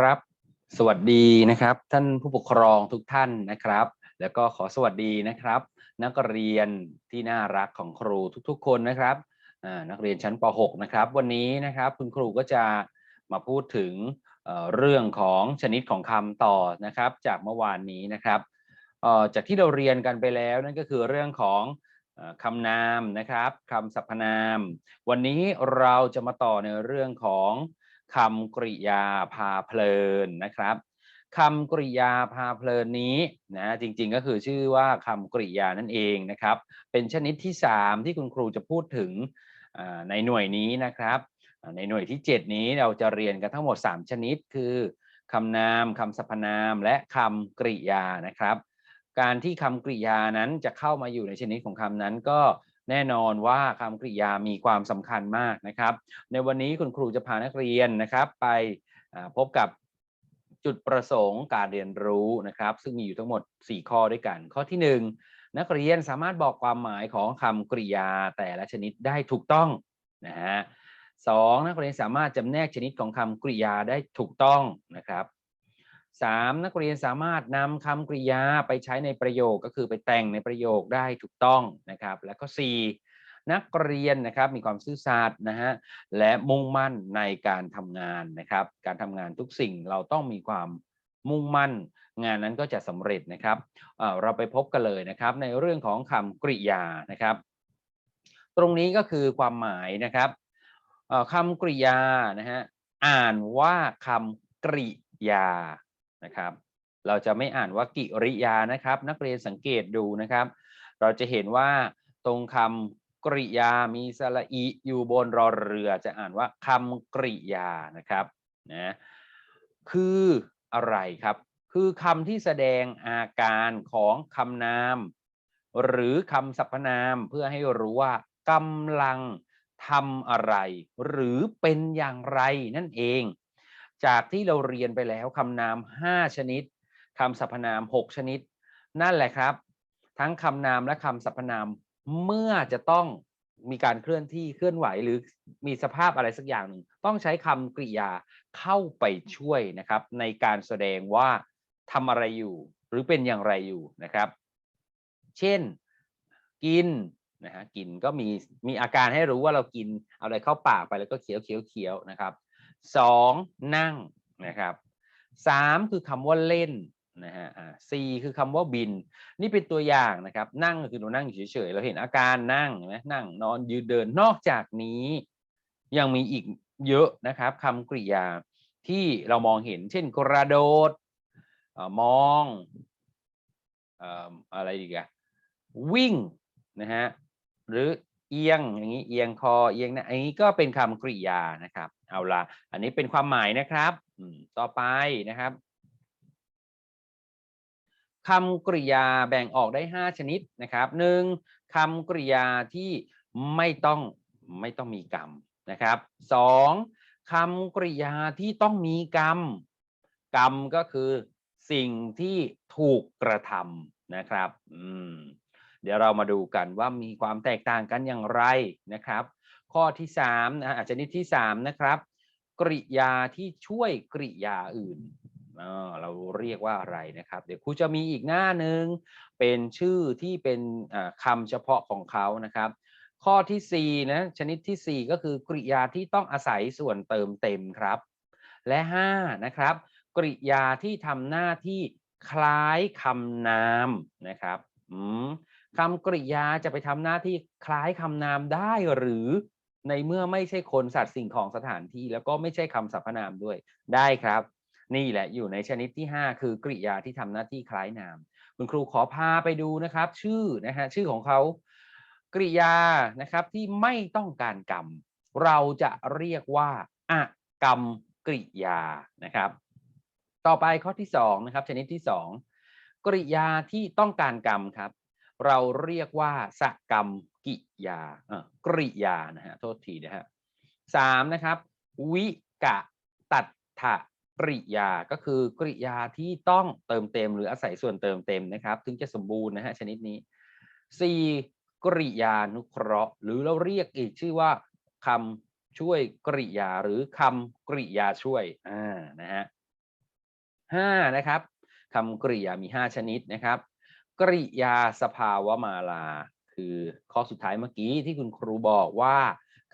ครับ สวัสดีนะครับ ท่านผู้ปกครองทุกท่านนะครับ แล้วก็ขอสวัสดีนะครับ นักเรียนที่น่ารักของครูทุกๆ คนนะครับนักเรียนชั้นป .6 นะครับ วันนี้นะครับคุณครูก็จะมาพูดถึงเเรื่องของชนิดของคำต่อนะครับ จากเมื่อวานนี้นะครับจากที่เราเรียนกันไปแล้วนั่นก็คือเรื่องของอคำนามนะครับคำสรรพนาม วันนี้เราจะมาต่อในเรื่องของ คำกริยาพาเพลินนะครับคำกริยาพาเพลินนี้นะจริงๆก็คือชื่อว่าคำกริยานั่นเองนะครับ เป็นชนิดที่ 3 ที่คุณครูจะพูดถึงในหน่วยนี้นะครับ ในหน่วยที่ 7 นี้เราจะเรียนกันทั้งหมด 3 ชนิด คือคำนามคำสรรพนามและคำกริยานะครับ การที่คำกริยานั้นจะเข้ามาอยู่ในชนิดของคำนั้นก็ แน่นอนว่าคำกริยามีความสำคัญมากนะครับ ในวันนี้คุณครูจะพานักเรียนนะครับ ไปพบกับจุดประสงค์การเรียนรู้นะครับ ซึ่งมีอยู่ทั้งหมด 4 ข้อด้วยกัน ข้อที่ 1 นักเรียนสามารถบอกความหมายของคำกริยาแต่ละชนิดได้ถูกต้องนะฮะสองนักเรียนสามารถจำแนกชนิดของคำกริยาได้ถูกต้องนะครับ สามนักเรียนสามารถนำคำกริยาไปใช้ในประโยคก็คือไปแต่งในประโยคได้ถูกต้องนะครับ และก็สี่นักเรียนนะครับมีความซื่อสัตย์นะฮะและมุ่งมั่นในการทำงานนะครับ การทำงานทุกสิ่งเราต้องมีความมุ่งมั่น งานนั้นก็จะสำเร็จนะครับเเราไปพบกันเลยนะครับ ในเรื่องของคำกริยานะครับ ตรงนี้ก็คือความหมายนะครับคำกริยานะฮะอ่านว่าคำกริยา นะครับ เราจะไม่อ่านว่ากิริยานะครับ นักเรียนสังเกตดูนะครับ เราจะเห็นว่าตรงคำกริยามีสระอีอยู่บนรอเรือจะอ่านว่าคำกริยานะครับนะคืออะไรครับ คือคำที่แสดงอาการของคำนาม หรือคำสรรพนามเพื่อให้รู้ว่ากำลังทำอะไร หรือเป็นอย่างไรนั่นเอง จากที่เราเรียนไปแล้วคำนาม 5 ชนิดคำสรรพนาม 6 ชนิด นั่นแหละครับ ทั้งคำนามและคำสรรพนามเมื่อจะต้องมีการเคลื่อนที่เคลื่อนไหวหรือมีสภาพอะไรสักอย่างหนึ่งต้องใช้คำกริยาเข้าไปช่วยนะครับ ในการแสดงว่าทำอะไรอยู่ หรือเป็นอย่างไรอยู่นะครับ เช่น กินนะฮะกินก็มีมีอาการให้รู้ว่าเรากินเอาอะไรเข้าปากไปแล้วก็เคี้ยวเคี้ยวเคี้ยวนะครับ สองนั่งนะครับสามคือคำว่าเล่นนะฮะสี่คือคำว่าบิน นี่เป็นตัวอย่างนะครับ นั่งก็คือเรานั่งอยู่เฉยๆเราเห็นอาการนั่งนไหมนั่งนอนยืนเดินนอกจากนี้ ยังมีอีกเยอะนะครับคำกริยาที่เรามองเห็น เช่น กระโดดอมองเอ่ออะไรอีกอะวิ่งนะฮะหรือเอียงอย่างนี้เอียงคอเอียงนะอันนี้ก็เป็นคำกริยานะครับเอาละอันนี้เป็นความหมายนะครับต่อไปนะครับคำกริยาแบ่งออกได้ 5 ชนิดนะครับหนึ่งคำกริยาที่ไม่ต้องไม่ต้องมีกรรมนะครับสองคำกริยาที่ต้องมีกรรม กรรมก็คือสิ่งที่ถูกกระทำนะครับอืมเดี๋ยวเรามาดูกันว่ามีความแตกต่างกันอย่างไรนะครับ ข้อที่3นะฮะชนิดที่3นะครับ กริยาที่ช่วยกริยาอื่นเราเรียกว่าอะไรนะครับ เดี๋ยวครูจะมีอีกหน้าหนึ่งเป็นชื่อที่เป็นอ่าคำเฉพาะของเขานะครับ ข้อที่4นะชนิดทีสี่ 4 ก็คือกริยาที่ต้องอาศัยส่วนเติมเต็มครับ และ5นะครับ กริยาที่ทำหน้าที่คล้ายคำนามนะครับคำกริยาจะไปทำหน้าที่คล้ายคำนามได้หรือ ในเมื่อไม่ใช่คนสัตว์สิ่งของสถานที่ แล้วก็ไม่ใช่คำสรรพนามด้วยได้ครับ นี่แหละอยู่ในชนิดที่ 5 คือกริยาที่ทำหน้าที่คล้ายนาม คุณครูขอพาไปดูนะครับ ชื่อนะฮะชื่อของเขากริยานะครับที่ไม่ต้องการกรรม เราจะเรียกว่าอกรรมกริยานะครับ ต่อไปข้อที่2นะครับชนิดที่ 2 กริยาที่ต้องการกรรมครับ เราเรียกว่าสกรรม กิยาเอ่อกริยานะฮะโทษทีนะฮะสามนะครับ วิกะตัดถะกริยาก็คือกริยาที่ต้องเติมเต็ม หรืออาศัยส่วนเติมเต็มนะครับ ถึงจะสมบูรณ์นะฮะชนิดนี้สี่กริยานุเคราะห์ หรือเราเรียกอีกชื่อว่าคำช่วยกริยาหรือคำกริยาช่วยอ่านะฮะห้านะครับคำกริยามีห้าชนิดนะครับ กริยาสภาวมาลา คือข้อสุดท้ายเมื่อกี้ที่คุณครูบอกว่า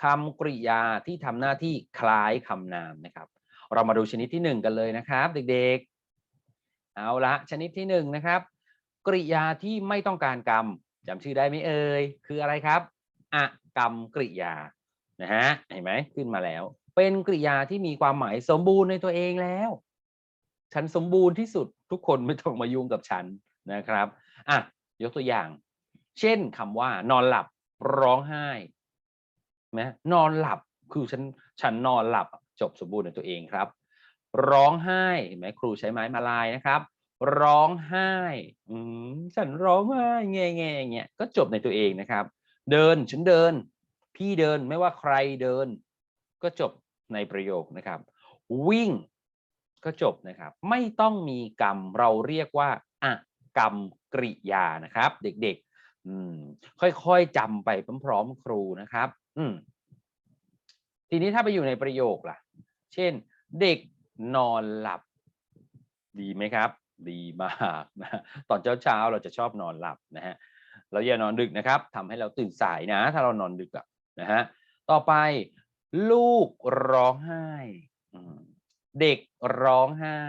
คำกริยาที่ทำหน้าที่คล้ายคำนามนะครับ เรามาดูชนิดที่หนึ่งกันเลยนะครับ เด็กๆ เอาละชนิดที่หนึ่งนะครับ กริยาที่ไม่ต้องการกรรมจำชื่อได้ไหมเอ่ยคืออะไรครับอะกรรมกริยานะฮะเห็นไหมขึ้นมาแล้ว เป็นกริยาที่มีความหมายสมบูรณ์ในตัวเองแล้ว ฉันสมบูรณ์ที่สุดทุกคนไม่ต้องมายุ่งกับฉันนะครับอะยกตัวอย่าง เช่นคำว่านอนหลับร้องไห้นะนอนหลับคือฉันฉันนอนหลับจบสมบูรณ์ในตัวเองครับ ร้องไห้เห็นไหมครูใช้ไม้มาลายนะครับ ร้องไห้อืมฉันร้องไห้แง่แง่เงี้ยก็จบในตัวเองนะครับ เดินฉันเดิน พี่เดินไม่ว่าใครเดิน ก็จบในประโยคนะครับ วิ่งก็จบนะครับ ไม่ต้องมีกรรมเราเรียกว่าอะกรรมกริยานะครับ เด็กๆ อืม ค่อยๆจำไปพร้อมๆครูนะครับ อืม ทีนี้ถ้าไปอยู่ในประโยคล่ะ เช่น เด็กนอนหลับ ดีไหมครับ ดีมากนะตอนเช้าๆเราจะชอบนอนหลับนะฮะเราอย่านอนดึกนะครับทำให้เราตื่นสายนะ ถ้าเรานอนดึกอะนะฮะต่อไป ลูกร้องไห้ เด็กร้องไห้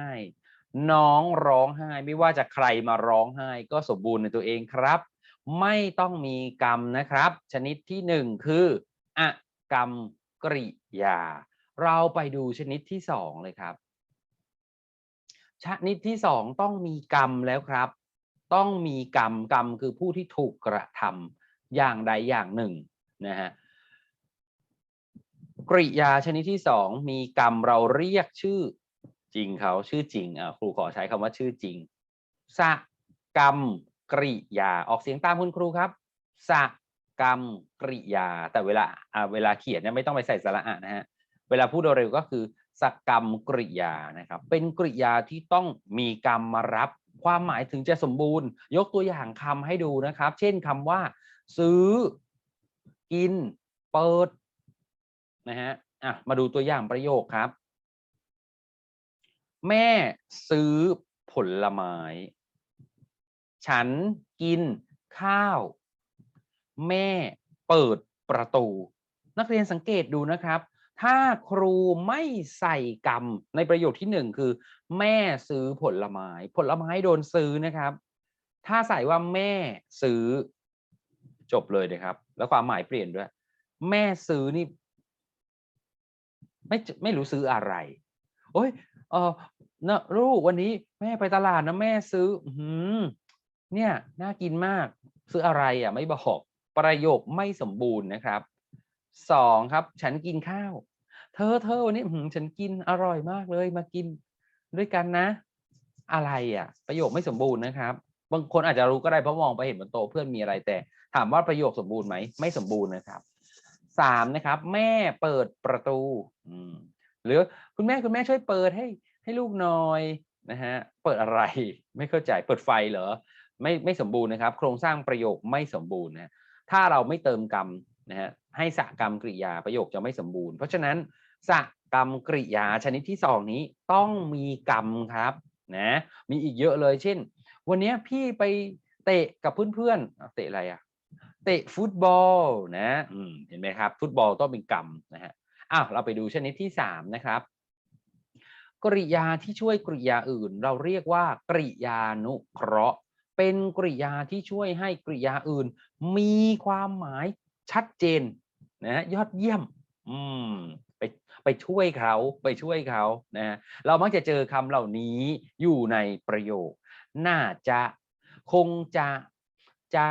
น้องร้องไห้ ไม่ว่าจะใครมาร้องไห้ ก็สมบูรณ์ในตัวเองครับ ไม่ต้องมีกรรมนะครับ ชนิดที่หนึ่งคืออกรรมกริยา เราไปดูชนิดที่สองเลยครับ ชนิดที่สองต้องมีกรรมแล้วครับ ต้องมีกรรมกรรมคือผู้ที่ถูกกระทำอย่างใดอย่างหนึ่งนะฮะกริยาชนิดที่สองมีกรรมเราเรียกชื่อจริงเขาชื่อจริงอ่าครูขอใช้คำว่าชื่อจริงสะกรรม กริยาออกเสียงตามคุณครูครับสะกรรมกริยา แต่เวลาอ่าเวลาเขียนเนี่ยไม่ต้องไปใส่สระอะนะฮะเวลาพูดเร็วก็คือสกรรมกริยานะครับ เป็นกริยาที่ต้องมีกรรมมารับ ความหมายถึงจะสมบูรณ์ ยกตัวอย่างคำให้ดูนะครับ เช่นคำว่า ซื้อ กิน เปิดนะฮะอะมาดูตัวอย่างประโยคครับ แม่ซื้อผลไม้ ฉันกินข้าว แม่เปิดประตู นักเรียนสังเกตดูนะครับ ถ้าครูไม่ใส่กรรมในประโยคที่หนึ่งคือ แม่ซื้อผลไม้ ผลไม้โดนซื้อนะครับ ถ้าใส่ว่าแม่ซื้อจบเลยนะครับ แล้วความหมายเปลี่ยนด้วย แม่ซื้อนี่ ไม่ไม่รู้ซื้ออะไร โอ้ยเออนะลูกวันนี้แม่ไปตลาดนะแม่ซื้อ อืม เนี่ยน่ากินมากซื้ออะไรอะไม่บอกประโยคไม่สมบูรณ์นะครับสองครับ ฉันกินข้าว เธอเธอวันนี้ฉันกินอร่อยมากเลยมากินด้วยกันนะ อะไรอะ ประโยคไม่สมบูรณ์นะครับ บางคนอาจจะรู้ก็ได้เพราะมองไปเห็นบนโต๊ะเพื่อนมีอะไรแต่ ถามว่าประโยคสมบูรณ์ไหมไม่สมบูรณ์นะครับสามนะครับ แม่เปิดประตูหรือคุณแม่คุณแม่ช่วยเปิดให้ให้ลูกหน่อยนะฮะเปิดอะไรไม่เข้าใจเปิดไฟเหรอ ไม่ไม่สมบูรณ์นะครับ โครงสร้างประโยคไม่สมบูรณ์นะถ้าเราไม่เติมกรรมนะฮะให้สกรรมกริยาประโยคจะไม่สมบูรณ์ เพราะฉะนั้นสกรรมกริยาชนิดที่สองนี้ต้องมีกรรมครับนะมีอีกเยอะเลยเช่น วันนี้พี่ไปเตะกับเพื่อนๆเตะอะไรอะเตะฟุตบอลนะอืมเห็นไหมครับ ฟุตบอลต้องเป็นกรรมนะฮะอ้าวเราไปดูชนิดที่สามนะครับกริยาที่ช่วยกริยาอื่น เราเรียกว่ากริยานุเคราะห์ เป็นกริยาที่ช่วยให้กริยาอื่น มีความหมายชัดเจนนะยอดเยี่ยม อืมไปไปช่วยเขาไปช่วยเขานะเรามักจะเจอคำเหล่านี้อยู่ในประโยค น่าจะคงจะจะ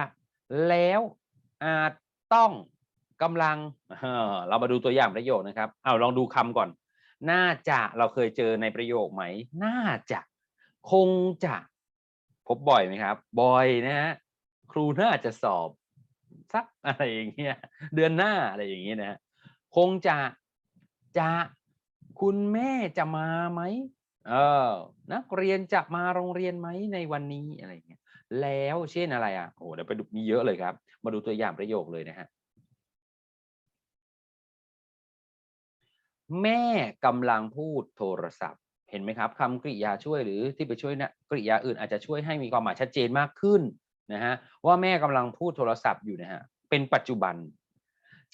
แล้วอาจต้องกำลังเรามาดูตัวอย่างประโยคนะครับเอาลองดูคำก่อน น่าจะเราเคยเจอในประโยคไหม น่าจะ คงจะ พบบ่อยไหมครับ บ่อยนะฮะครูน่าจะสอบสักอะไรอย่างเงี้ยเดือนหน้าอะไรอย่างเงี้ยนะคงจะจะคุณแม่จะมาไหมเออนักเรียนจะมาโรงเรียนไหมในวันนี้อะไรเงี้ยแล้วเช่นอะไรอะโอ้เดี๋ยวไปดูมีเยอะเลยครับ มาดูตัวอย่างประโยคเลยนะฮะแม่กำลังพูดโทรศัพท์ เห็นไหมครับคำกริยาช่วยหรือที่ไปช่วยนี่ยกริยาอื่นอาจจะช่วยให้มีความหมายชัดเจนมากขึ้นนะฮะว่าแม่กำลังพูดโทรศัพท์อยู่นะฮะเป็นปัจจุบัน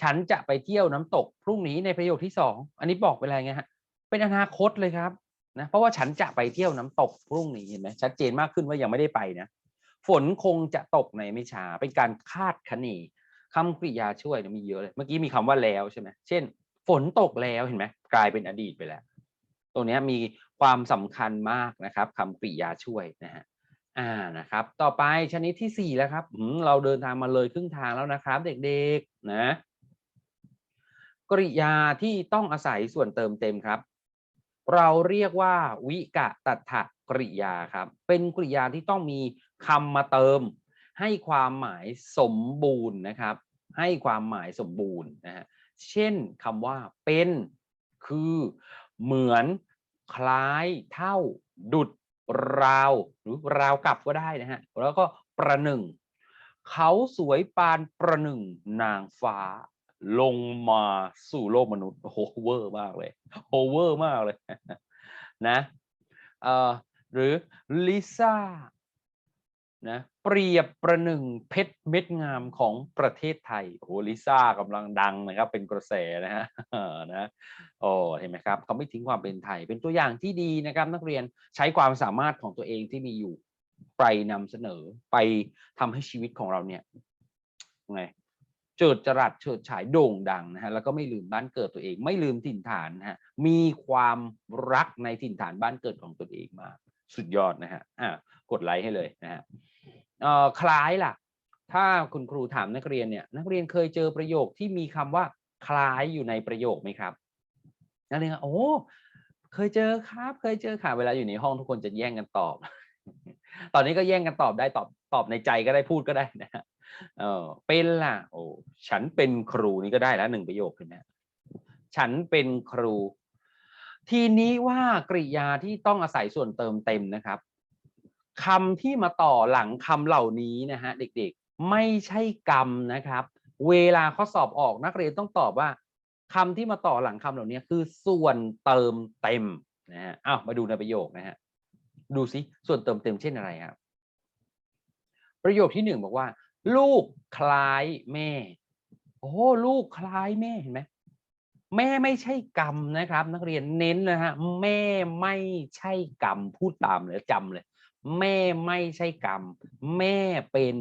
ฉันจะไปเที่ยวน้ำตกพรุ่งนี้ในประโยคที่สองอันนี้บอกไปอะไรไงฮะเป็นอนาคตเลยครับนะเพราะว่าฉันจะไปเที่ยวน้ำตกพรุ่งนี้เห็นไหมชัดเจนมากขึ้นว่ายังไม่ได้ไปนะฝนคงจะตกในไม่ช้าเป็นการคาดคะเนคำกริยาช่วยเนี่ยมีเยอะเลย เมื่อกี้มีคำว่าแล้วใช่ไหมเช่น ฝนตกแล้วเห็นไหมกลายเป็นอดีตไปแล้ว ตรงนี้มีความสำคัญมากนะครับคำกริยาช่วยนะฮะอ่านะครับ ต่อไปชนิดที่สี่แล้วครับเราเดินทางมาเลยครึ่งทางแล้วนะครับ เด็กๆนะกริยาที่ต้องอาศัยส่วนเติมเต็มครับ เราเรียกว่าวิกะตัถกริยาครับ เป็นกริยาที่ต้องมีคำมาเติม ให้ความหมายสมบูรณ์นะครับ ให้ความหมายสมบูรณ์นะฮะเช่นคำว่าเป็น คือ เหมือนคล้ายเท่าดุดราวหรือราวกลับก็ได้นะฮะแล้วก็ประหนึ่ง เขาสวยปานประหนึ่งนางฟ้า ลงมาสู่โลกมนุษย์โอ้โหเวอร์มากเลยโอเวอร์มากเลยนะเอ่อหรือลิซ่า นะเปรียบประหนึ่งเพชรเม็ดงามของประเทศไทยโอ้ลิซ่ากำลังดังนะครับเป็นกระแสนะฮะนะโอ้เห็นไหมครับเขาไม่ทิ้งความเป็นไทย เป็นตัวอย่างที่ดีนะครับ นักเรียนใช้ความสามารถของตัวเองที่มีอยู่ไปนำเสนอไปทำให้ชีวิตของเราเนี่ยไงเจิดจรัสเฉิดฉายโด่งดังนะฮะแล้วก็ไม่ลืมบ้านเกิดตัวเอง ไม่ลืมถิ่นฐานนะฮะมีความรักในถิ่นฐานบ้านเกิดของตัวเองมา สุดยอดนะฮะอ่ากดไลค์ให้เลยนะฮะ คล้ายล่ะ ถ้าคุณครูถามนักเรียนเนี่ย นักเรียนเคยเจอประโยคที่มีคำว่าคล้ายอยู่ในประโยคไหมครับ นักเรียนก็โอ้เคยเจอครับ เคยเจอค่ะเวลาอยู่ในห้องทุกคนจะแย่งกันตอบ ตอนนี้ก็แย่งกันตอบได้ตอบตอบในใจก็ได้พูดก็ได้นะเออเป็นล่ะ โอ้ฉันเป็นครูนี่ก็ได้แล้วหนึ่งประโยคเห็นไหมฉันเป็นครู ทีนี้ว่ากริยาที่ต้องอาศัยส่วนเติมเต็มนะครับ คำที่มาต่อหลังคำเหล่านี้นะฮะเด็กๆ ไม่ใช่กรรมนะครับ เวลาข้อสอบออกนักเรียนต้องตอบว่าคำที่มาต่อหลังคำเหล่านี้คือส่วนเติมเต็มนะฮะอ้าวมาดูในประโยคนะฮะดูสิส่วนเติมเต็มเช่นอะไรครับประโยคที่หนึ่งบอกว่า ลูกคล้ายแม่ โอ้ลูกคล้ายแม่เห็นไหมแม่ไม่ใช่กรรมนะครับ นักเรียนเน้นนะฮะแม่ไม่ใช่กรรมพูดตามเลยจำเลย แม่ไม่ใช่กรรม แม่เป็น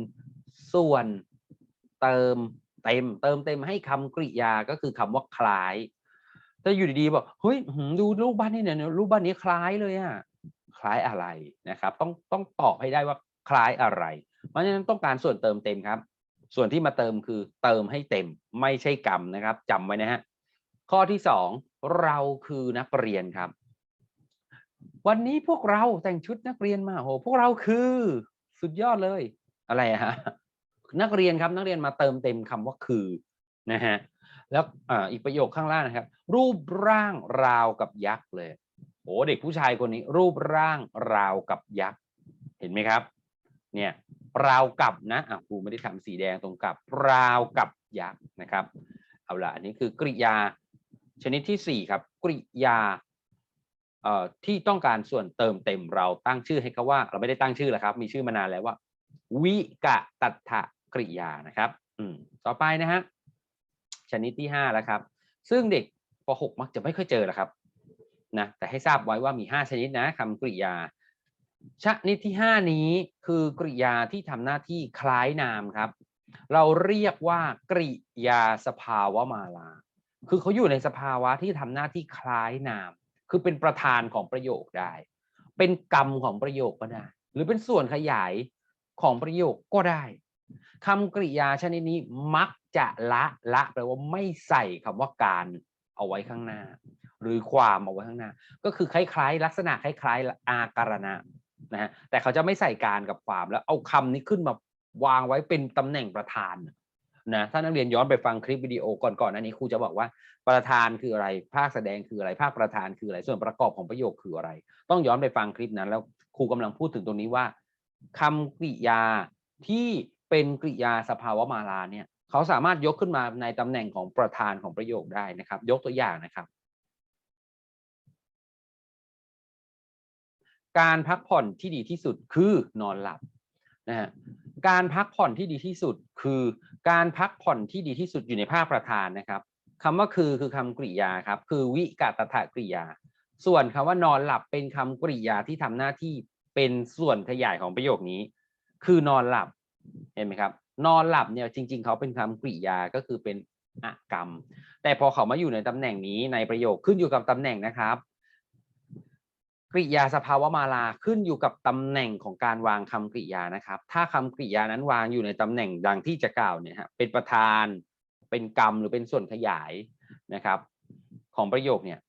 ส่วนเติมเต็ม เติมเต็มให้คำกริยาก็คือคำว่าคล้ายถ้าอยู่ดีๆบอกเฮ้ยดูรูปบ้านนี่เนี่ยรูปบ้านนี้คล้ายเลยอะคล้ายอะไรนะครับ ต้องต้องตอบให้ได้ว่าคล้ายอะไร เพราะฉะนั้นต้องการส่วนเติมเต็มครับ ส่วนที่มาเติมคือเติมให้เต็ม ไม่ใช่กรรมนะครับจำไว้นะฮะข้อที่สองเราคือนักเรียนครับ วันนี้พวกเราแต่งชุดนักเรียนมาโหพวกเราคือสุดยอดเลย อะไรฮะนักเรียนครับนักเรียนมาเติมเต็มคำว่าคือนะฮะแล้วออีกประโยคข้างล่างนะครับ รูปร่างราวกับยักษ์เลยโอ้เด็กผู้ชายคนนี้ รูปร่างราวกับยักษ์เห็นไหมครับ เนี่ยราวกับนะอะครูไม่ได้ทำสีแดงตรงกับ ราวกับยักษ์นะครับ เอาละอันนี้คือกริยาชนิดที่สี่ครับกริยา ที่ต้องการส่วนเติมเต็มเราตั้งชื่อให้เขาว่า เราไม่ได้ตั้งชื่อแล้วครับ มีชื่อมานานแล้วว่า วิกะตัถกริยานะครับ อืมต่อไปนะฮะชนิดที่ห้าแล้วครับ ซึ่งเด็กป .6 มักจะไม่ค่อยเจอหรอกครับนะแต่ให้ทราบไว้ว่ามีห้าชนิดนะคำกริยา ชนิดที่ห้านี้คือกริยาที่ทำหน้าที่คล้ายนามครับ เราเรียกว่ากริยาสภาวะมาลา คือเขาอยู่ในสภาวะที่ทำหน้าที่คล้ายนาม คือเป็นประธานของประโยคได้ เป็นกรรมของประโยคก็ได้ หรือเป็นส่วนขยายของประโยคก็ได้คำกริยาชนิดนี้มักจะละละแปลว่าไม่ใส่คำว่าการเอาไว้ข้างหน้า หรือความเอาไว้ข้างหน้า ก็คือคล้ายๆ ลักษณะคล้ายๆ อาการณะนะฮะแต่เขาจะไม่ใส่การกับความแล้วเอาคำนี้ขึ้นมาวางไว้เป็นตำแหน่งประธาน นะถ้านักเรียนย้อนไปฟังคลิปวิดีโอก่อนๆอันนี้ครูจะบอกว่าประธานคืออะไร ภาคแสดงคืออะไร ภาคประธานคืออะไร ส่วนประกอบของประโยคคืออะไร ต้องย้อนไปฟังคลิปนั้น แล้วครูกำลังพูดถึงตรงนี้ว่าคำกริยาที่เป็นกริยาสภาวะมาลาเนี่ยเขาสามารถยกขึ้นมาในตำแหน่งของประธานของประโยคได้นะครับ ยกตัวอย่างนะครับ การพักผ่อนที่ดีที่สุดคือนอนหลับนะฮะ การพักผ่อนที่ดีที่สุด คือการพักผ่อนที่ดีที่สุดอยู่ในภาคประธานนะครับคำว่าคือคือคำกริยาครับ คือวิกาตถกริยา ส่วนคำว่านอนหลับเป็นคำกริยาที่ทำหน้าที่เป็นส่วนขยายของประโยคนี้ คือนอนหลับเห็นไหมครับ นอนหลับเนี่ยจริง ๆ เขาเป็นคำกริยาก็คือเป็นอกรรม แต่พอเขามาอยู่ในตำแหน่งนี้ในประโยคขึ้นอยู่กับตำแหน่งนะครับ กริยาสภาวะมาลาขึ้นอยู่กับตำแหน่งของการวางคำกริยานะครับ ถ้าคำกริยานั้นวางอยู่ในตำแหน่งดังที่จะกล่าวเนี่ยฮะเป็นประธาน เป็นกรรมหรือเป็นส่วนขยายนะครับ ของประโยคเนี่ย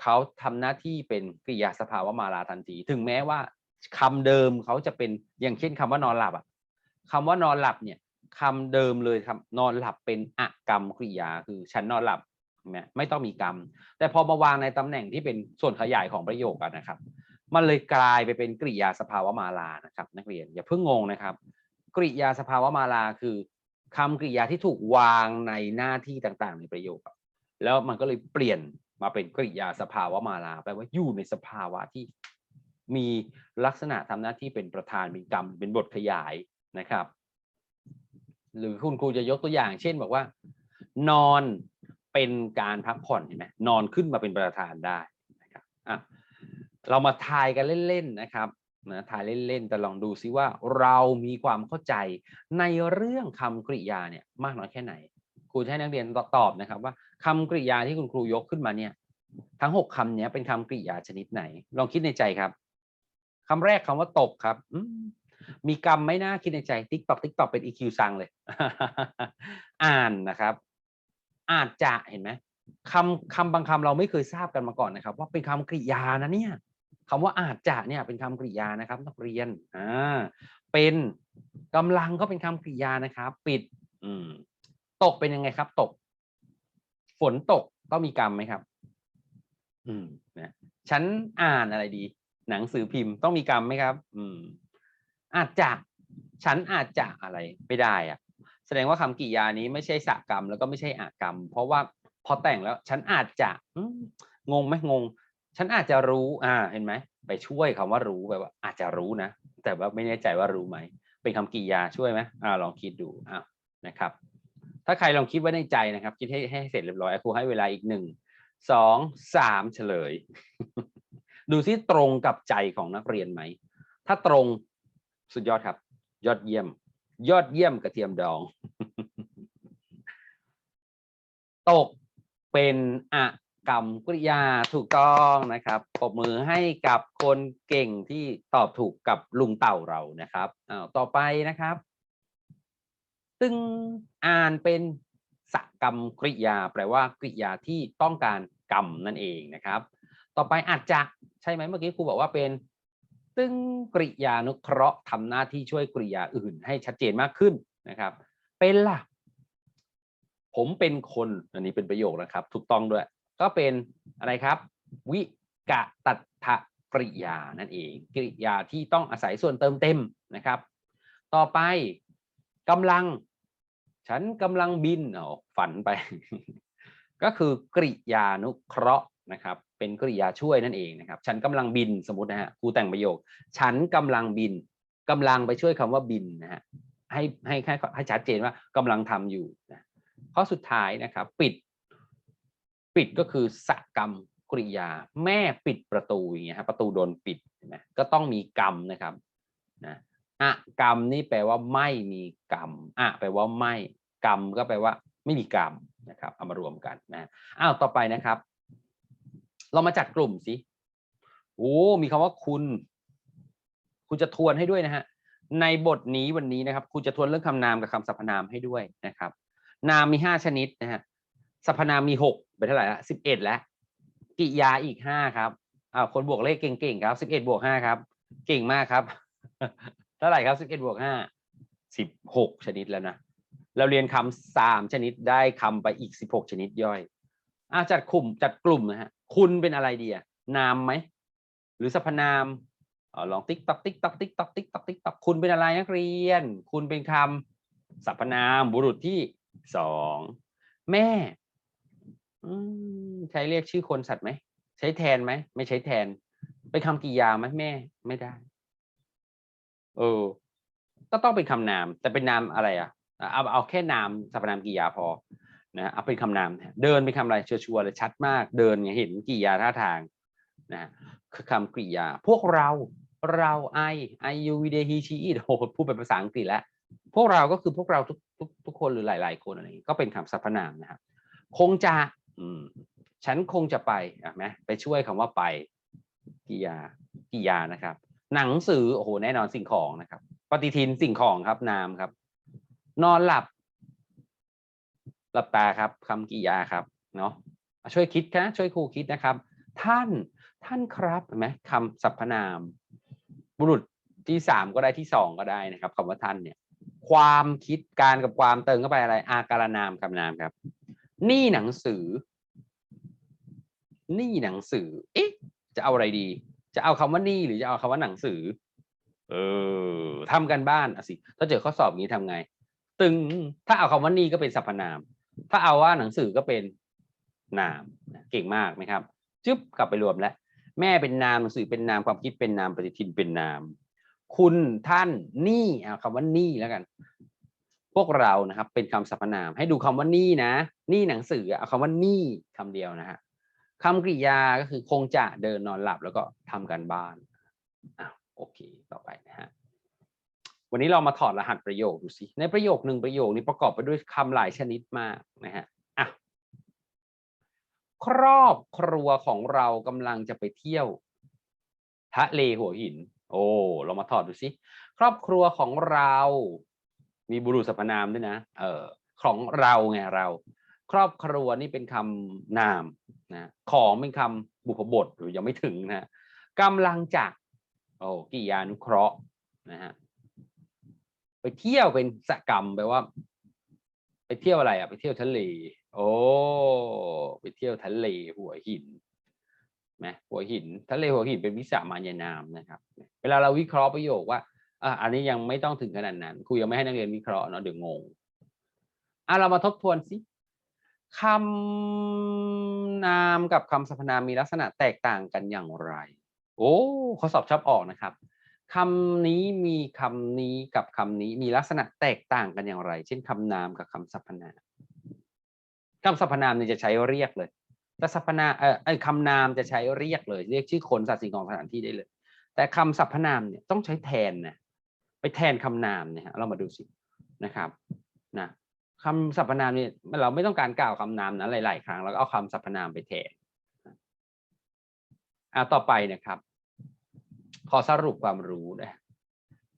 เขาทำหน้าที่เป็นกริยาสภาวะมาลาทันที ถึงแม้ว่าคำเดิมเขาจะเป็นอย่างเช่นคำว่านอนหลับอะคำว่านอนหลับเนี่ยคำเดิมเลยครับนอนหลับเป็นอกรรมกริยาคือฉันนอนหลับ ไมไม่ต้องมีกรรม แต่พอมาวางในตำแหน่งที่เป็นส่วนขยายของประโยคอะนะครับ มันเลยกลายไปเป็นกริยาสภาวะมาลานะครับ นักเรียนอย่าเพิ่งงงนะครับ กริยาสภาวะมาลาคือคำกริยาที่ถูกวางในหน้าที่ต่างๆ ในประโยค แล้วมันก็เลยเปลี่ยนมาเป็นกริยาสภาวะมาลาแปลว่าอยู่ในสภาวะที่มีลักษณะทำหน้าที่เป็นประธานเป็นกรรมเป็นบทขยายนะครับ หรือคุณครูจะยกตัวอย่าง เช่นบอกว่า นอน เป็นการพักผ่อนเห็นไหมนอนขึ้นมาเป็นประธานได้นะครับอะเรามาทายกันเล่นๆนะครับนะทายเล่นๆแต่ลองดูซิว่าเรามีความเข้าใจในเรื่องคำกริยาเนี่ยมากน้อยแค่ไหนครูจะให้นักเรียนตอบนะครับว่าคำกริยาที่คุณครูยกขึ้นมาเนี่ยทั้งหกคำเนี้ยเป็นคำกริยาชนิดไหน ลองคิดในใจครับคำแรกคำว่าตกครับมีกรรมไหม่น่าคิดในใจติ๊กตอกติ๊กตอกเป็น EQ ซังเลย อ่านนะครับ อาจจะเห็นไหมคำคำบางคำเราไม่เคยทราบกันมาก่อนนะครับ ว่าเป็นคำกริยานะเนี่ยคำว่าอาจจะเนี่ยเป็นคำกริยานะครับนักเรียนอ่าเป็นกำลังก็เป็นคำกริยานะครับ ปิดอืมตกเป็นยังไงครับ ตก ฝนตกต้องมีกรรมไหมครับ อืมนะฉันอ่านอะไรดี หนังสือพิมพ์ต้องมีกรรมไหมครับ อืม อาจจะฉันอาจจะอะไรไม่ได้อะ ดงว่าคำกริยานี้ไม่ใช่สกรรม แล้วก็ไม่ใช่อากรรม เพราะว่าพอแต่งแล้ว ฉันอาจจะงงไหมงง ฉันอาจจะรู้ อ่า เห็นไหมไปช่วยคำว่ารู้แบบว่า อาจจะรู้นะแต่ว่าไม่แน่ใจว่ารู้ไหมเป็นคำกริยาช่วยไหมอ่าลองคิดดูอ่านะครับ ถ้าใครลองคิดไว้ในใจนะครับ คิดให้ให้เสร็จเรียบร้อยครูให้เวลาอีกหนึ่งสองสามเฉลย ดูซิตรงกับใจของนักเรียนไหม ถ้าตรงสุดยอดครับ ยอดเยี่ยม ยอดเยี่ยมกระเทียมดอง ตกเป็นอกรรมกริยาถูกต้องนะครับปรบมือให้กับคนเก่งที่ตอบถูกกับลุงเต่าเรานะครับอ้าวต่อไปนะครับ ตึงอ่านเป็นสกรรมกริยา แปลว่ากริยาที่ต้องการกรรมนั่นเองนะครับ ต่อไปอาจจะใช่ไหมเมื่อกี้ครูบอกว่าเป็น ตึงกริยานุเคราะห์ทำหน้าที่ช่วยกริยาอื่นให้ชัดเจนมากขึ้นนะครับ เป็นล่ะ ผมเป็นคนอันนี้เป็นประโยคนะครับ ถูกต้องด้วย ก็เป็นอะไรครับ วิกะตัถกริยานั่นเอง กริยาที่ต้องอาศัยส่วนเติมเต็มนะครับ ต่อไปกำลัง ฉันกำลังบินเอาฝันไป ก็คือกริยานุเคราะห์นะครับ เป็นกริยาช่วยนั่นเองนะครับ ฉันกำลังบินสมมตินะฮะครูแต่งประโยค ฉันกำลังบินกำลังไปช่วยคำว่าบินนะฮะให้ให้ให้ให้ชัดเจนว่ากำลังทำอยู่นะข้อสุดท้ายนะครับ ปิด ปิดก็คือสกรรมกริยา แม่ปิดประตูอย่างเงี้ยฮะประตูโดนปิดนไหมก็ต้องมีกรรมนะครับนะอะกรรมนี่แปลว่าไม่มีกรรมอะแปลว่าไม่กรรมก็แปลว่าไม่มีกรรมนะครับเอามารวมกันนะอ้าวต่อไปนะครับ เรามาจัดกลุ่มสิโอ้มีคำว่าคุณ คุณจะทวนให้ด้วยนะฮะในบทนี้วันนี้นะครับคุณจะทวนเรื่องคำนามกับคำสรรพนามให้ด้วยนะครับ นามมีห้าชนิดนะฮะสรรพนามมีหกเป็นเท่าไหร่ละสิบเอ็ดแล้วกิยาอีกห้าครับอ้าวคนบวกเลขเก่งๆครับสิบเอ็ดบวกห้าครับ เก่งมากครับ เท่าไหร่ครับสิบเอ็ดบวกห้าสิบหกชนิดแล้วนะเราเรียนคำสามชนิดได้คำไปอีกสิบหกชนิดย่อย อะจัดกลุ่มจัดกลุ่มนะฮะคุณเป็นอะไรดีอะนามไหมหรือสรรพนามออลองติ๊กตอกติ๊กตอกติ๊กตอกติ๊กตอกติ๊กตอกคุณเป็นอะไรนักเรียน คุณเป็นคำสรรพนามบุรุษที่สองแม่อืใช้เรียกชื่อคนสัตว์ไหมใช้แทนไหมไม่ใช้แทนเป็นคำกริยาไหมแม่ไม่ได้เออก็ต้องเป็นคำนาม แต่เป็นนามอะไรอะเอาเอาแค่นามสรรพนามกริยาพอ นะเอาเป็นคำนามเดินเป็นคำอะไรชัวร์เลยชัดมาก เดินเห็นกริยาท่าทางนะคือคำกริยา พวกเราเราไอไอยูวีเดฮีชีอีโหพูดเป็นภาษาอังกฤษแล้ว พวกเราก็คือพวกเราทุกทุกทุกคนหรือหลาย ๆ คนอะไรอย่างนี้ก็เป็นคำสรรพนามนะครับ คงจะอืมฉันคงจะไปอะไหมไปช่วยคำว่าไปกิยากิยานะครับ หนังสือโอ้โหแน่นอนสิ่งของนะครับ ปฏิทินสิ่งของครับนามครับ นอนหลับ หลับตาครับคำกิยาครับเนาะช่วยคิดนะช่วยครูคิดนะครับ ท่านท่านครับเห็นไหมคำสรรพนาม บุรุษที่สามก็ได้ที่สองก็ได้นะครับคำว่าท่านเนี่ย ความคิดการกับความเติมเข้าไปอะไร อาการนามคำนามครับ นี่หนังสือ นี่หนังสือ เอ๊ะ จะเอาอะไรดี จะเอาคำว่านี่หรือจะเอาคำว่าหนังสือ เออทำกันบ้านอะสิถ้าเจอข้อสอบอย่างนี้ทำไง ตึงถ้าเอาคำว่านี่ก็เป็นสรรพนาม ถ้าเอาว่าหนังสือก็เป็นนามเก่งมากไหมครับจึ๊บกลับไปรวมแล้ว แม่เป็นนามหนังสือเป็นนามความคิดเป็นนามปฏิทินเป็นนาม คุณท่านนี่เอาคำว่านี่แล้วกัน พวกเรานะครับ เป็นคำสรรพนาม ให้ดูคำว่านี่นะ นี่หนังสือเอาคำว่านี่คำเดียวนะฮะคำกริยาก็คือคงจะเดินนอนหลับแล้วก็ทำการบ้านอะโอเค ต่อไปนะฮะ วันนี้เรามาถอดรหัสประโยคดูสิในประโยคหนึ่งประโยคนี้ประกอบไปด้วยคำหลายชนิดมากนะฮะอะครอบครัวของเรากำลังจะไปเที่ยวทะเลหัวหิน โอ้เรามาถอดดูสิครอบครัวของเรา มีบุรุษสรรพนามด้วยนะเออของเราไงเรา ครอบครัวนี่เป็นคำนามนะของเป็นคำบุพบทหรือยังไม่ถึงนะกำลังจะโอ้กิยานุเคราะห์นะฮะ ไปเที่ยวเป็นสกรรมแปลว่า ไปเที่ยวอะไรอะ ไปเที่ยวทะเล โอ้ไปเที่ยวทะเลหัวหินนะหัวหินทะเลหัวหินเป็นวิสามัญนามนะครับ เวลาเราวิเคราะห์ประโยคว่าอะอันนี้ยังไม่ต้องถึงขนาดนั้นครูยังไม่ให้นักเรียนวิเคราะห์เนาะเดี๋ยวงงอะเรามาทบทวนสิคำนามกับคำสรรพนามมีลักษณะแตกต่างกันอย่างไร โอ้ข้อสอบชอบออกนะครับ คำนี้มีคำนี้กับคำนี้มีลักษณะแตกต่างกันอย่างไร เช่นคำนามกับคำสรรพนามคำสรรพนามเนี่ยจะใช้เรียกเลยแต่สรรพนามเออไอคำนามจะใช้เรียกเลย เรียกชื่อคนสัตว์สิ่งของสถานที่ได้เลย แต่คำสรรพนามเนี่ยต้องใช้แทนนะไปแทนคำนามเนี่ยเรามาดูสินะครับนะคำสรรพนามเนี่ยเราไม่ต้องการกล่าวคำนามนะหลาย ๆ ครั้งแล้วก็เอาคำสรรพนามไปแทนอ่าต่อไปนะครับ ขอสรุปความรู้นะ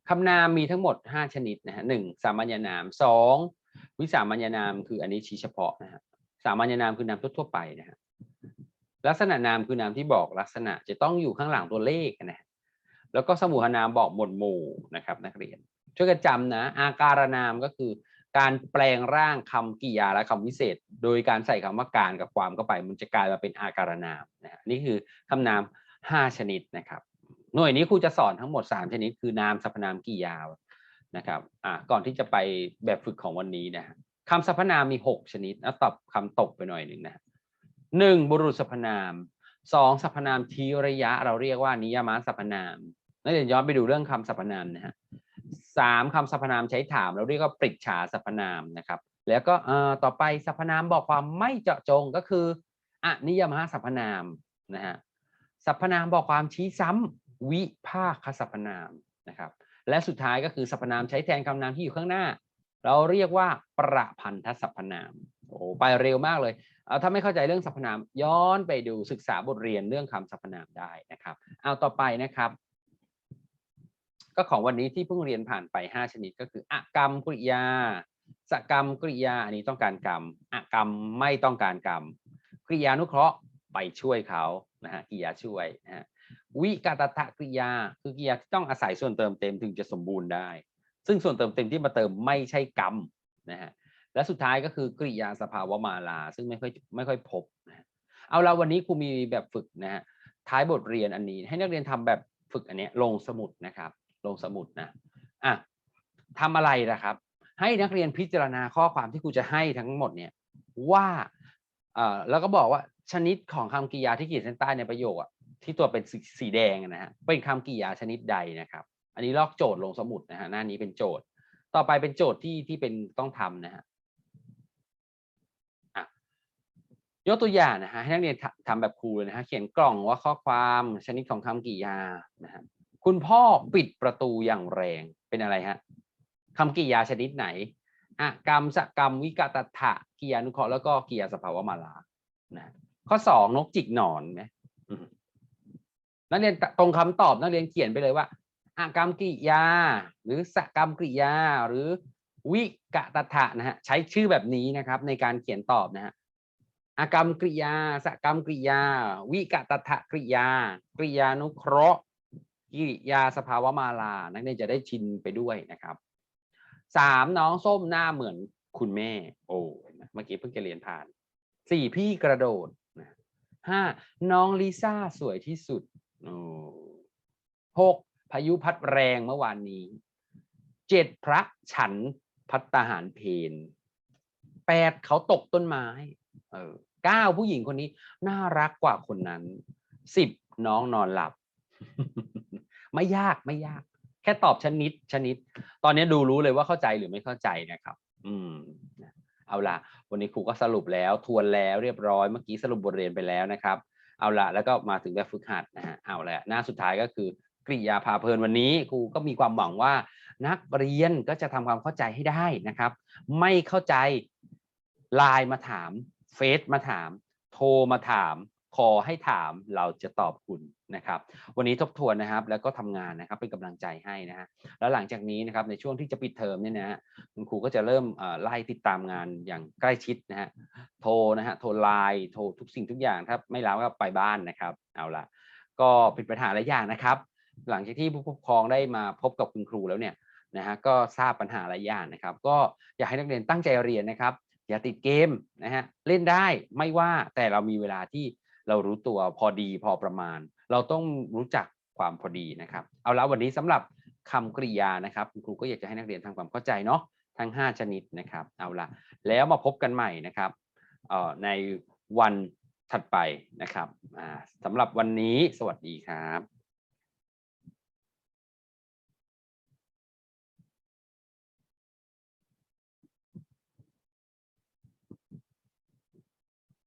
คำนามมีทั้งหมดห้าชนิดนะฮะหนึ่งสามัญนามสองวิสามัญนามคืออันนี้ชี้เฉพาะนะฮะสามัญนามคือนามทั่วไปนะฮะลักษณะนามคือนามที่บอกลักษณะจะต้องอยู่ข้างหลังตัวเลขนะฮะแล้วก็สมุหนามบอกหมวดหมู่นะครับนักเรียน ช่วยกันจำนะอาการนามก็คือ การแปลงร่างคำกริยาและคำวิเศษ โดยการใส่คำว่าการกับความเข้าไป มันจะกลายมาเป็นอาการนามนะฮะนี่คือคำนามห้าชนิดนะครับ หน่วยนี้ครูจะสอนทั้งหมด 3 ชนิด คือนามสรรพนามกริยาวนะครับอ่าก่อนที่จะไปแบบฝึกของวันนี้นะคำสรรพนามมี 6 ชนิดแล้วตอบคำตกไปหน่อยหนึ่งนะหนึ่งบุรุษสรรพนามสองสรรพนามทีระยะ เราเรียกว่านิยามสรรพนามนักเรียนย้อนไปดูเรื่องคำสรรพนามนะฮะสามคำสรรพนามใช้ถาม เราเรียกว่าปริกฉาสรรพนามนะครับ แล้วก็เอ่อต่อไปสรรพนามบอกความไม่เจาะจงก็คืออนิยมสรรพนามนะฮะสรรพนามบอกความชี้ซ้ำ วิภาคสรรพนามนะครับ และสุดท้ายก็คือสรรพนามใช้แทนคำนามที่อยู่ข้างหน้า เราเรียกว่าประพันธสรรพนามโอ้ไปเร็วมากเลยเอาถ้าไม่เข้าใจเรื่องสรรพนามย้อนไปดูศึกษาบทเรียนเรื่องคำสรรพนามได้นะครับเอาต่อไปนะครับ ก็ของวันนี้ที่เพิ่งเรียนผ่านไป 5 ชนิดก็คืออกรรมกริยาสกรรมกริยาอันนี้ต้องการกรรมอกรรมไม่ต้องการกรรมกริยานุเคราะห์ไปช่วยเขานะฮะกริยาช่วยนะฮะ วิกาตตะกริยา คือกริยาที่ต้องอาศัยส่วนเติมเต็มถึงจะสมบูรณ์ได้ ซึ่งส่วนเติมเต็มที่มาเติมไม่ใช่กรรมนะฮะและสุดท้ายก็คือกริยาสภาวะมาลา ซึ่งไม่ค่อยไม่ค่อยพบนะเอาเราวันนี้ครูมีแบบฝึกนะฮะท้ายบทเรียนอันนี้ ให้นักเรียนทำแบบฝึกอันนี้ลงสมุดนะครับ ลงสมุดนะอะทำอะไรนะครับ ให้นักเรียนพิจารณาข้อความที่ครูจะให้ทั้งหมดเนี่ยว่าเอ่อแล้วก็บอกว่าชนิดของคำกริยาที่ขีดเส้นใต้ในประโยคอะ ที่ตัวเป็นสีสีแดงนะฮะเป็นคำกริยาชนิดใดนะครับ อันนี้ลอกโจทย์ลงสมุดนะฮะหน้านี้เป็นโจทย์ ต่อไปเป็นโจทย์ที่ที่เป็นต้องทำนะฮะยกตัวอย่างนะฮะให้นักเรียนทำทำแบบครูเลยนะฮะเขียนกล่องว่าข้อความชนิดของคำกริยานะฮะคุณพ่อปิดประตูอย่างแรงเป็นอะไรฮะคำกริยาชนิดไหนอะกรรมสกรรมวิกตถะกิยานุเคราะห์แล้วก็กริยาสภาวะมาลานะข้อสองนกจิกหนอนไหม นักเรียนตรงคำตอบนักเรียนเขียนไปเลยว่าอากรรมกริยา หรือสกรรมกริยา หรือวิกตถะนะฮะใช้ชื่อแบบนี้นะครับ ในการเขียนตอบนะฮะอากรรมกริยาสกรรมกริยา วิกตถะกริยา กริยานุเคราะห์กริยาสภาวะมาลานักเรียนจะได้ชินไปด้วยนะครับสามน้องส้มหน้าเหมือนคุณแม่ โอ้เมื่อกี้เพิ่งจะเรียนผ่านสี่พี่กระโดดห้าน้องลิซ่าสวยที่สุด หกพายุพัดแรงเมื่อวานนี้เจ็ดพระฉันพัตหารเพนแปดเขาตกต้นไม้เก้าผู้หญิงคนนี้ น่ารักกว่าคนนั้นสิบน้องนอนหลับ ไม่ยากไม่ยาก แค่ตอบชนิดชนิด ตอนนี้ดูรู้เลยว่าเข้าใจหรือไม่เข้าใจนะครับ อืมเอาละวันนี้ครูก็สรุปแล้วทวนแล้วเรียบร้อยเมื่อกี้สรุปบทเรียนไปแล้วนะครับ เอาละแล้วก็มาถึงแบบฝึกหัดนะฮะเอาละหน้าสุดท้ายก็คือ กริยาพาเพลินวันนี้ครูก็มีความหวังว่า นักเรียนก็จะทำความเข้าใจให้ได้นะครับ ไม่เข้าใจไลน์มาถามเฟซมาถาม โทรมาถาม ขอให้ถามเราจะตอบคุณนะครับ วันนี้ทบทวนนะครับ แล้วก็ทำงานนะครับเป็นกำลังใจให้นะฮะแล้วหลังจากนี้นะครับในช่วงที่จะปิดเทอมเนี่ยนะฮะคุณครูก็จะเริ่มไล่ติดตามงานอย่างใกล้ชิดนะฮะโทรนะฮะโทรไลน์โทรทุกสิ่งทุกอย่างถ้าไม่รับก็ไปบ้านนะครับ เอาละก็ป็นปัญหาหลายอย่างนะครับ หลังจากที่ผู้ปกครองได้มาพบกับคุณครูแล้วเนี่ยนะฮะก็ทราบปัญหาหลายอย่างนะครับ ก็อยากให้นักเรียนตั้งใจเรียนนะครับ อย่าติดเกมนะฮะเล่นได้ไม่ว่าแต่เรามีเวลาที่เรารู้ตัวพอดีพอประมาณ เราต้องรู้จักความพอดีนะครับ เอาละวันนี้สำหรับคำกริยานะครับคุณครูก็อยากจะให้นักเรียนทำความเข้าใจเนาะทั้ง 5 ชนิดนะครับ เอาละแล้วมาพบกันใหม่นะครับในวันถัดไปนะครับสำหรับวันนี้สวัสดีครับ